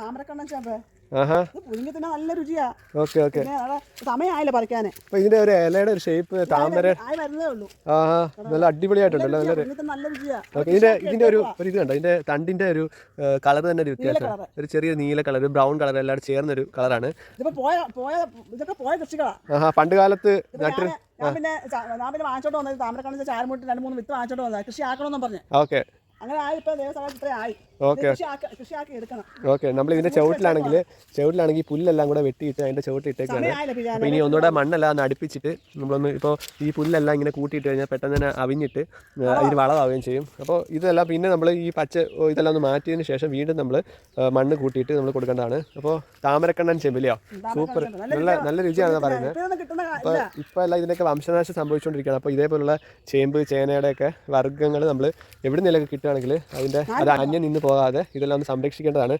താമരക്കണ്ണൻ നല്ല രുചിയാ. Okay okay. പിന്നെ അവിടെ സമയമായില്ല പറിക്കാന്? അപ്പോൾ ഇതിന്റെ ഒരു ഇലയുടെ ഒരു ഷേപ്പ് താമര നല്ല അടിപൊളിയായിട്ടുണ്ടല്ലോ നല്ല ഇതിന്റെ ഇതിന്റെ ഒരു ഒരു ഇത് കണ്ടോ? ഇതിന്റെ തണ്ടിന്റെ ഒരു കളർ തന്നെ ഒരു വ്യത്യാസം ഒരു ചെറിയ നീല കളർ ബ്രൗൺ കളർ എല്ലാം ചേർന്ന ഒരു കളറാണ്. ഇതൊക്കെ പോയ കൃഷികളാ. പണ്ട് കാലത്ത് ഇതിപ്പോ നട്ട് ഞാൻ പിന്നെ ഞാൻ പിന്നെ വാങ്ങിച്ചോണ്ട് വന്നത് താമരക്കണ്ണൻ ചാരമുട്ട് രണ്ട് മൂന്ന് വിത്ത് വാങ്ങിച്ചോണ്ട് വന്നത്. കൃഷി ആക്കണമെന്നും പറഞ്ഞു. ഓക്കെ. അങ്ങനെ ആയി ഇപ്പൊ ദേവസ്ഥ ഇത്രയും ആയി. ഓക്കെ. ഓക്കെ നമ്മൾ ഇതിന്റെ ചുവട്ടിലാണെങ്കിൽ ചുവട്ടിലാണെങ്കിൽ പുല്ലെല്ലാം കൂടെ വെട്ടിയിട്ട് അതിന്റെ പിന്നെ അപ്പോൾ ഇനി ഒന്നുകൂടെ മണ്ണെല്ലാം ഒന്ന് അടുപ്പിച്ചിട്ട് നമ്മളൊന്ന് ഇപ്പോൾ ഈ പുല്ലെല്ലാം ഇങ്ങനെ കൂട്ടിയിട്ട് കഴിഞ്ഞാൽ പെട്ടെന്ന് തന്നെ അവിഞ്ഞിട്ട് ഇതിന് വളമാവുകയും ചെയ്യും. അപ്പോൾ ഇതെല്ലാം പിന്നെ നമ്മൾ ഈ പച്ച ഇതെല്ലാം ഒന്ന് മാറ്റിയതിന് ശേഷം വീണ്ടും നമ്മൾ മണ്ണ് കൂട്ടിയിട്ട് നമ്മൾ കൊടുക്കേണ്ടതാണ്. അപ്പോൾ താമരക്കണ്ണൻ ചെമ്പിലിയോ? സൂപ്പർ. നല്ല നല്ല രുചിയാണെന്ന് പറയുന്നത്. അപ്പോൾ ഇപ്പോൾ എല്ലാം ഇതിനൊക്കെ വംശനാശം സംഭവിച്ചുകൊണ്ടിരിക്കുകയാണ്. അപ്പോൾ ഇതേപോലുള്ള ചേമ്പ് ചേനയുടെയൊക്കെ വർഗങ്ങൾ നമ്മൾ എവിടെ നിന്നൊക്കെ കിട്ടുകയാണെങ്കിൽ അതിന്റെ അത് അന്യം നിന്ന് പോകാതെ ഇതെല്ലാം ഒന്ന് സംരക്ഷിക്കേണ്ടതാണ്.